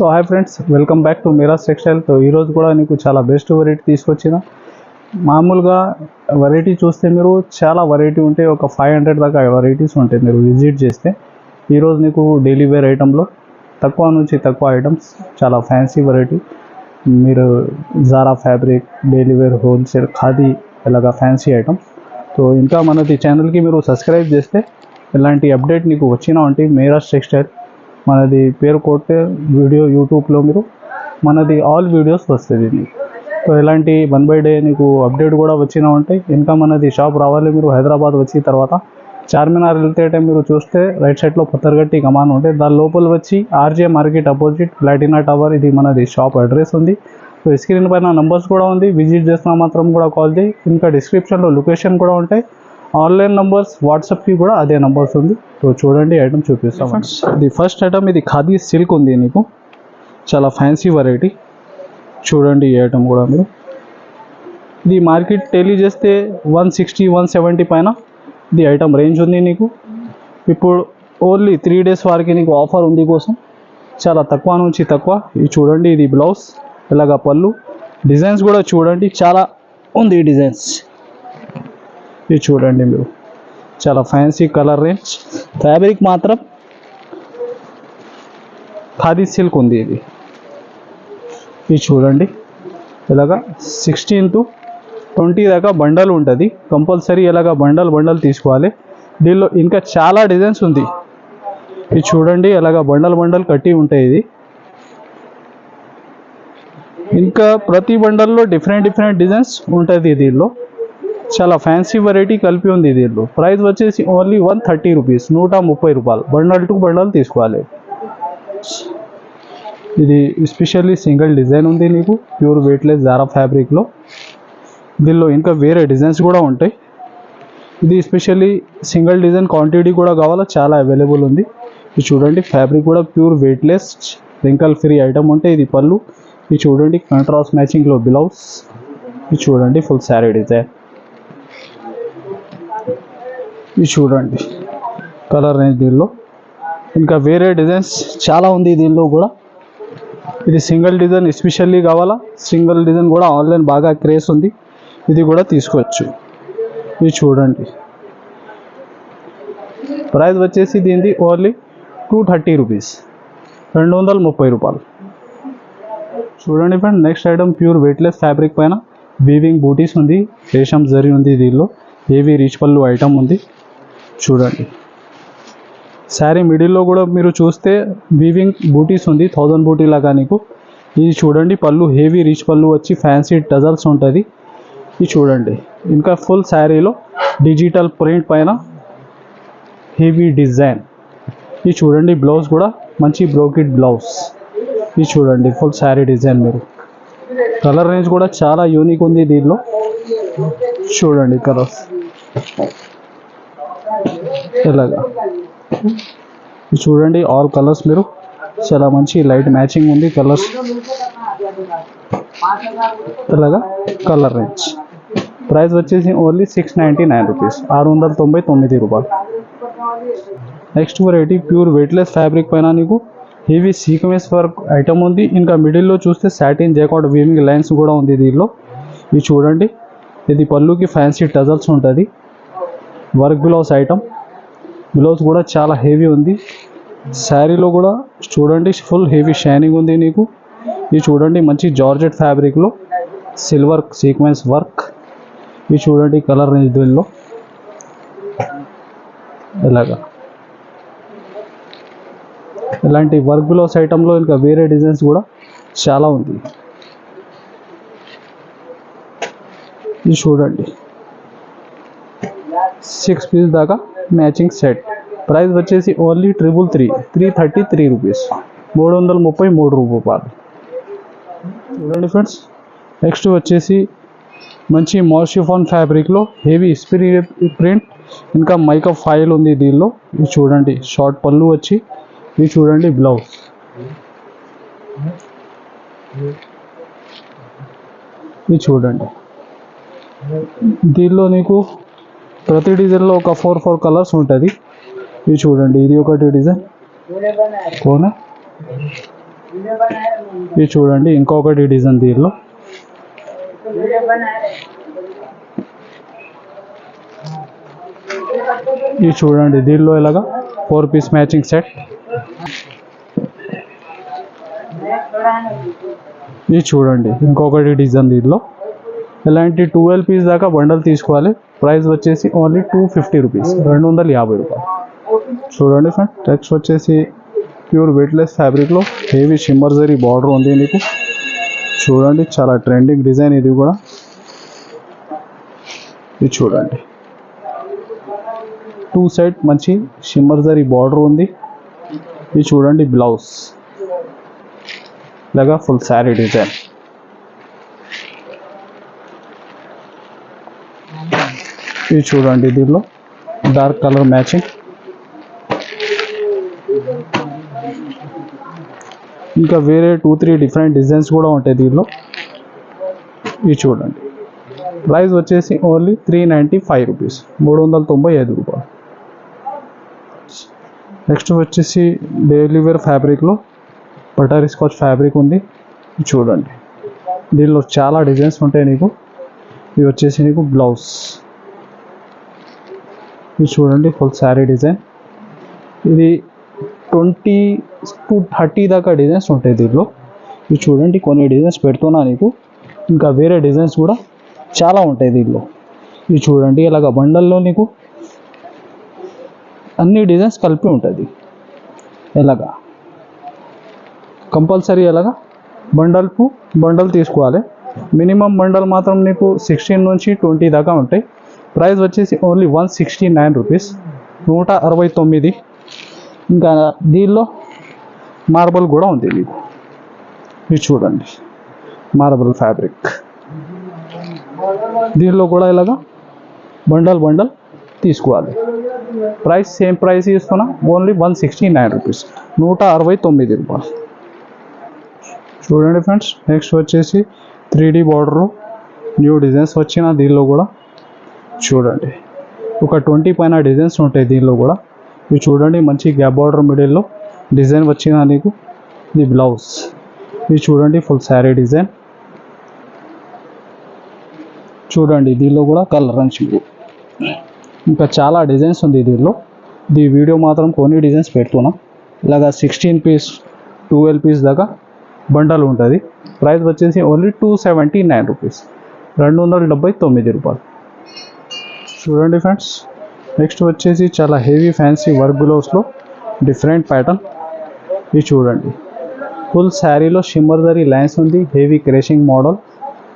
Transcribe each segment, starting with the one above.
So hi friends welcome back to Meera's textile. So ఈరోజు కూడా నీకు చాలా బెస్ట్ వెరైటీ తీసుకొచ్చిన. మామూలుగా వెరైటీ చూస్తే మీరు చాలా వెరైటీ ఉంటాయి ఒక ఫైవ్ హండ్రెడ్ దాకా వెరైటీస్ ఉంటాయి మీరు విజిట్ చేస్తే. ఈరోజు నీకు డైలీ వేర్ ఐటెంలో తక్కువ నుంచి తక్కువ ఐటమ్స్ చాలా ఫ్యాన్సీ వెరైటీ. మీరు Zara fabric daily wear wholesale khadi ఇలాగా ఫ్యాన్సీ ఐటమ్స్ సో ఇంకా మనది ఛానల్కి మీరు సబ్స్క్రైబ్ చేస్తే ఇలాంటి అప్డేట్ నీకు వచ్చినా ఉంటే మీరాజ్ టెక్స్టైల్ మనది పేరు కొట్టే వీడియో యూట్యూబ్లో మీరు మనది ఆల్ వీడియోస్ వస్తుంది మీకు సో ఇలాంటి వన్ బై డే నీకు అప్డేట్ కూడా వచ్చినా ఉంటాయి. ఇంకా మనది షాప్ రావాలి మీరు హైదరాబాద్ వచ్చిన తర్వాత చార్మినార్ వెళ్తే మీరు చూస్తే రైట్ సైడ్లో పొత్తరగట్టి కమాన్ ఉంటే దాని లోపల వచ్చి RJ market opposite Platina tower ఇది మనది షాప్ అడ్రస్ ఉంది. సో స్క్రీన్ పైన నంబర్స్ కూడా ఉంది. విజిట్ చేసిన మాత్రం కూడా కాల్ చేయి. ఇంకా డిస్క్రిప్షన్లో లొకేషన్ కూడా ఉంటాయి. ఆన్లైన్ నంబర్స్ వాట్సాప్కి కూడా అదే నంబర్స్ ఉంది. సో చూడండి ఐటమ్ చూపిస్తాం. ఇది ఫస్ట్ ఐటమ్ ఇది ఖాదీ సిల్క్ ఉంది నీకు. చాలా ఫ్యాన్సీ వెరైటీ చూడండి ఈ ఐటమ్ కూడా మీరు. ఇది మార్కెట్ టెలీ చేస్తే వన్ సిక్స్టీ వన్ సెవెంటీ పైన ఇది ఐటమ్ రేంజ్ ఉంది నీకు. ఇప్పుడు ఓన్లీ త్రీ డేస్ వరకు నీకు ఆఫర్ ఉంది కోసం. చాలా తక్కువ నుంచి తక్కువ. ఇది చూడండి ఇది బ్లౌజ్ ఇలాగా పళ్ళు. డిజైన్స్ కూడా చూడండి చాలా ఉంది డిజైన్స్ ఇది చూడండి మీరు. చాలా ఫ్యాన్సీ కలర్ రేంజ్ ఫ్యాబ్రిక్ మాత్రం ఖాదీ సిల్క్ ఉంది ఇది. ఇది చూడండి. ఇలాగా సిక్స్టీన్ టు ట్వంటీ దాకా బండల్ ఉంటుంది. కంపల్సరీ ఇలాగా బండల్ బండల్ తీసుకోవాలి. దీనిలో ఇంకా చాలా డిజైన్స్ ఉంది. ఇది చూడండి ఇలాగా బండల్ బండల్ కట్టి ఉంటాయి ఇది. ఇంకా ప్రతి బండల్లో డిఫరెంట్ డిఫరెంట్ డిజైన్స్ ఉంటుంది దీనిలో. చాలా ఫ్యాన్సీ వెరైటీ కలిపి ఉంది దీనిలో ప్రైస్ వచ్చేసి ఓన్లీ వన్ థర్టీ రూపీస్ నూట ముప్పై రూపాయలు. బండల్ టు బండల్ తీసుకోవాలి. ఇది ఎస్పెషల్లీ సింగిల్ డిజైన్ ఉంది నీకు ప్యూర్ వెయిట్లెస్ జారా ఫ్యాబ్రిక్లో దీనిలో ఇంకా వేరే డిజైన్స్ కూడా ఉంటాయి. ఇది ఎస్పెషల్లీ సింగిల్ డిజైన్ క్వాంటిటీ కూడా కావాలా? చాలా అవైలబుల్ ఉంది. ఇది చూడండి ఫ్యాబ్రిక్ కూడా pure weightless wrinkle free item ఉంటే ఇది పళ్ళు. ఇది చూడండి కాంట్రాస్ట్ మ్యాచింగ్లో బ్లౌజ్ ఇది చూడండి ఫుల్ శారీ డిజైన్ ఇది చూడండి. కలర్ రేంజ్ దీనిలో. ఇంకా వేరే డిజైన్స్ చాలా ఉంది దీనిలో కూడా. ఇది సింగిల్ డిజైన్ ఎస్పెషల్లీ కావాలా? సింగిల్ డిజైన్ కూడా ఆన్లైన్ బాగా క్రేజ్ ఉంది. ఇది కూడా తీసుకోవచ్చు. ఇది చూడండి. ప్రైస్ వచ్చేసి దీనిది ఓన్లీ టూ థర్టీ రూపీస్ రెండు వందల ముప్పై రూపాయలు. చూడండి friend next item pure weightless fabric పైన వీవింగ్ బూటీస్ ఉంది. రేషం జరి ఉంది దీనిలో. ఏవి రీచ్ పళ్ళు ఐటమ్ ఉంది. చూడండి. శారీ మిడిల్లో కూడా మీరు చూస్తే వీవింగ్ బూటీస్ ఉంది థౌజండ్ బూటీ లాగా నీకు. ఇది చూడండి పళ్ళు హెవీ రీచ్ పళ్ళు వచ్చి ఫ్యాన్సీ టజల్స్ ఉంటుంది. ఇది చూడండి. ఇంకా ఫుల్ శారీలో డిజిటల్ ప్రింట్ పైన హెవీ డిజైన్ ఇది చూడండి బ్లౌజ్ కూడా మంచి బ్రోకిడ్ బ్లౌజ్ ఇది చూడండి ఫుల్ శారీ డిజైన్ మీరు. కలర్ రేంజ్ కూడా చాలా యూనిక్ ఉంది దీనిలో. చూడండి కలర్స్ ఇలాగా. చూడండి ఆల్ కలర్స్ మీరు. చాలా మంచి లైట్ మ్యాచింగ్ ఉంది కలర్స్ ఇలాగా కలర్ రేంజ్ ప్రైస్ వచ్చేసి only six ninety nine rupees ఆరు వందల తొంభై తొమ్మిది రూపాయలు. Next variety pure weightless fabric పైన నీకు హెవీ సీక్వెన్స్ వర్క్ ఐటమ్ ఉంది. ఇంకా మిడిల్లో చూస్తే సాటిన్ జేకాట్ వీవింగ్ లైన్స్ కూడా ఉంది దీనిలో. ఇది చూడండి. ఇది పళ్ళుకి ఫ్యాన్సీ టజల్స్ ఉంటుంది. వర్క్ బ్లౌజ్ ఐటమ్ బ్లౌజ్ కూడా చాలా హెవీ ఉంది. శారీలో కూడా చూడండి ఫుల్ హెవీ షైనింగ్ ఉంది నీకు. ఇది చూడండి మంచి జార్జెట్ ఫ్యాబ్రిక్లో సిల్వర్ సీక్వెన్స్ వర్క్. ఇది చూడండి కలర్ రేంజ్ దీనిలో. ఇలాగా. ఇలాంటి వర్క్ బ్లౌజ్ ఐటెంలో ఇంకా వేరే డిజైన్స్ కూడా చాలా ఉంది. ఇది చూడండి. సిక్స్ పీస్ దాకా మ్యాచింగ్ సెట్. ప్రైస్ వచ్చేసి only triple three three thirty three rupees. మూడు వందల ముప్పై మూడు రూపాయలు. చూడండి ఫ్రెండ్స్. నెక్స్ట్ వచ్చేసి మంచి మోషిఫాన్ ఫ్యాబ్రిక్లో హెవీ స్పిరి ప్రింట్ ఇంకా మైకప్ ఫైల్ ఉంది దీనిలో. ఇది చూడండి షార్ట్ పళ్ళు వచ్చి ఇది చూడండి బ్లౌజ్. ఇది చూడండి. దీనిలో నీకు ప్రతి డిజైన్లో ఒక ఫోర్ ఫోర్ కలర్స్ ఉంటుంది. ఇది చూడండి ఇది ఒకటి డిజైన్ పోనా ఇది చూడండి ఇంకొకటి డిజైన్ దీనిలో. ఇది చూడండి దీనిలో ఇలాగా ఫోర్ పీస్ మ్యాచింగ్ సెట్ ఇది చూడండి ఇంకొకటి డిజైన్ దీనిలో. ఇలాంటి ట్వెల్వ్ పీస్ దాకా బండల్ తీసుకోవాలి. ప్రైస్ వచ్చేసి ఓన్లీ టూ ఫిఫ్టీ రూపీస్ రెండు వందల యాభై రూపాయలు. చూడండి ఫ్రెండ్ టెక్స్ట్ వచ్చేసి ప్యూర్ వెయిట్లెస్ ఫ్యాబ్రిక్లో హెవీ షిమ్మర్ జరీ బార్డర్ ఉంది మీకు చూడండి చాలా ట్రెండింగ్ డిజైన్ ఇది కూడా. ఇది చూడండి. టూ సైడ్ మంచి షిమ్మర్ జరీ బార్డర్ ఉంది. ఇది చూడండి బ్లౌజ్ ఇలాగా ఫుల్ శారీ డిజైన్ ఇది చూడండి దీనిలో. డార్క్ కలర్ మ్యాచింగ్ ఇంకా వేరే టూ త్రీ డిఫరెంట్ డిజైన్స్ కూడా ఉంటాయి దీనిలో. ఇవి చూడండి. ప్రైస్ వచ్చేసి only three ninety five rupees మూడు వందల తొంభై ఐదు రూపాయలు. నెక్స్ట్ వచ్చేసి డైలీ వేర్ ఫ్యాబ్రిక్లో బటర్ స్కాచ్ ఫ్యాబ్రిక్ ఉంది. చూడండి. దీనిలో చాలా డిజైన్స్ ఉంటాయి నీకు. ఇవి వచ్చేసి నీకు బ్లౌజ్ ఇది చూడండి ఫుల్ శారీ డిజైన్ ఇది ట్వంటీ టు థర్టీ దాకా డిజైన్స్ ఉంటాయి దీనిలో ఇవి చూడండి కొన్ని డిజైన్స్ పెడుతున్నా నీకు. ఇంకా వేరే డిజైన్స్ కూడా చాలా ఉంటాయి దీనిలో ఇవి చూడండి ఇలాగ బండల్లో నీకు అన్ని డిజైన్స్ కలిపి ఉంటుంది. ఎలాగా? కంపల్సరీ ఎలాగా? బండల్పు బండల్ తీసుకోవాలి. మినిమం బండల్ మాత్రం నీకు సిక్స్టీన్ నుంచి ట్వంటీ దాకా ఉంటాయి. ప్రైస్ వచ్చేసి only one sixty nine rupees. నూట అరవై తొమ్మిది. ఇంకా దీనిలో మార్బల్ కూడా ఉంది మీకు ఇది చూడండి. Marble fabric. దీనిలో కూడా ఇలాగా బండల్ బండల్ తీసుకోవాలి. ప్రైస్ సేమ్ ప్రైస్ తీసుకున్నా only one sixty nine rupees. నూట అరవై తొమ్మిది రూపాయలు. చూడండి ఫ్రెండ్స్ నెక్స్ట్ వచ్చేసి త్రీ డీ బార్డర్లో న్యూ డిజైన్స్ వచ్చిన దీనిలో కూడా చూడండి. ఒక ట్వంటీ పైన డిజైన్స్ ఉంటాయి దీనిలో కూడా. ఇవి చూడండి మంచి గ్యాప్ బార్డర్ మిడిల్లో డిజైన్ వచ్చిన నీకు? ఇది బ్లౌజ్. ఇది చూడండి ఫుల్ శారీ డిజైన్. చూడండి దీనిలో కూడా కలర్ రంచి ఇంకా చాలా డిజైన్స్ ఉంది దీనిలో. ఈ వీడియో మాత్రం కొన్ని డిజైన్స్ పెడుతున్నా. ఇలాగా సిక్స్టీన్ పీస్ ట్వెల్వ్ పీస్ దాకా బండల్ ఉంటుంది. ప్రైస్ వచ్చేసి only two seventy nine rupees. రెండు వందల డెబ్బై తొమ్మిది రూపాయలు. చూడండి ఫ్రెండ్స్ నెక్స్ట్ వచ్చేసి చాలా హెవీ ఫ్యాన్సీ వర్క్ బ్లౌజ్లో డిఫరెంట్ ప్యాటర్న్ ఇది చూడండి. ఫుల్ శారీలో షిమ్మర్ దరీ లైన్స్ ఉంది. హెవీ క్రేషింగ్ మోడల్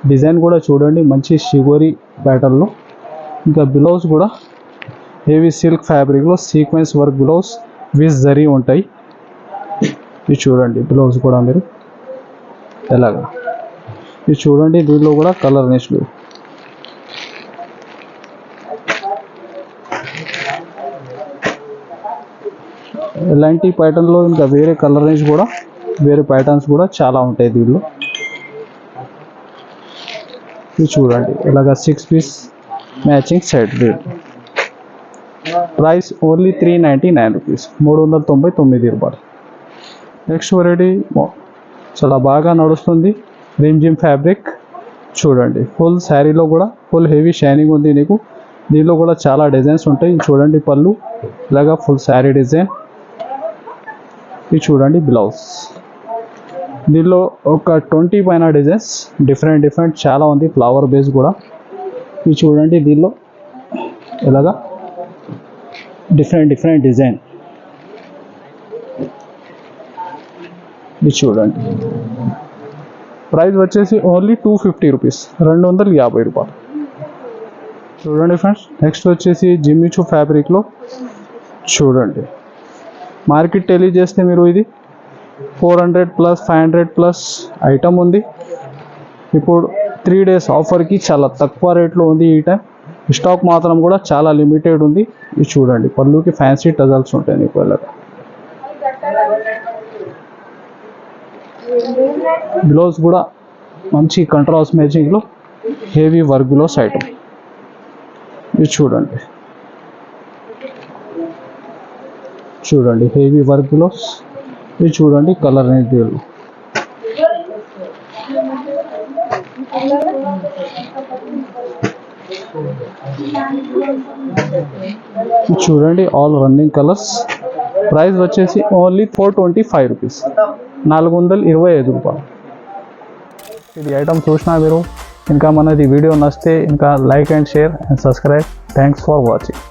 డిజైన్ కూడా చూడండి. మంచి షిగోరీ ప్యాటర్న్లో ఇంకా బ్లౌజ్ కూడా హెవీ సిల్క్ ఫ్యాబ్రిక్లో sequence work blouse with zari ఉంటాయి. ఇది చూడండి. బ్లౌజ్ కూడా మీరు. ఎలాగా? ఇది చూడండి. దీనిలో కూడా కలర్ నెక్స్ట్ ఇలాంటి ప్యాటర్న్లో ఇంకా వేరే కలర్ రేంజ్ కూడా వేరే ప్యాటర్న్స్ కూడా చాలా ఉంటాయి దీనిలో. ఇది చూడండి ఇలాగా six piece matching set rate price only three ninety nine rupees మూడు వందల తొంభై తొమ్మిది రూపాయలు. నెక్స్ట్ వెరైటీ చాలా బాగా నడుస్తుంది. రిమ్ జిమ్ ఫ్యాబ్రిక్ చూడండి ఫుల్ శారీలో కూడా ఫుల్ హెవీ షైనింగ్ ఉంది నీకు. దీనిలో కూడా చాలా డిజైన్స్ ఉంటాయి. చూడండి పళ్ళు. ఇలాగా ఫుల్ శారీ డిజైన్. ఇది చూడండి బ్లౌజ్. దీనిలో ఒక ట్వంటీ పైన డిజైన్స్ డిఫరెంట్ డిఫరెంట్ చాలా ఉంది ఫ్లవర్ బేస్ కూడా. ఇది చూడండి దీనిలో ఇలాగా డిఫరెంట్ డిఫరెంట్ డిజైన్. ఇది చూడండి. ప్రైస్ వచ్చేసి ఓన్లీ టూ ఫిఫ్టీ రూపీస్ రెండు వందల యాభై రూపాయలు. చూడండి ఫ్రెండ్స్ నెక్స్ట్ వచ్చేసి జిమ్మిచూ ఫ్యాబ్రిక్లో చూడండి. మార్కెట్ తెలియజేస్తే మీరు ఇది four hundred plus five hundred plus item ఉంది. ఇప్పుడు త్రీ డేస్ ఆఫర్కి చాలా తక్కువ రేట్లో ఉంది ఈ టైం స్టాక్ మాత్రం కూడా చాలా లిమిటెడ్ ఉంది. ఇది చూడండి. పళ్ళుకి ఫ్యాన్సీ టజల్స్ ఉంటాయి నీకు వెళ్ళగా బ్లౌజ్ కూడా మంచి కంట్రాస్ట్ మ్యాచింగ్లో హెవీ వర్క్ బ్లౌజ్ ఐటమ్ ఇది చూడండి. చూడండి హెవీ వర్క్లో ఇది చూడండి కలర్ అనేది. చూడండి ఆల్ రన్నింగ్ కలర్స్ ప్రైస్ వచ్చేసి only four twenty five rupees నాలుగు వందల ఇరవై ఐదు రూపాయలు. ఇది ఐటమ్ చూసినా మీరు ఇంకా మనది వీడియో నచ్చితే ఇంకా like and share and subscribe thanks for watching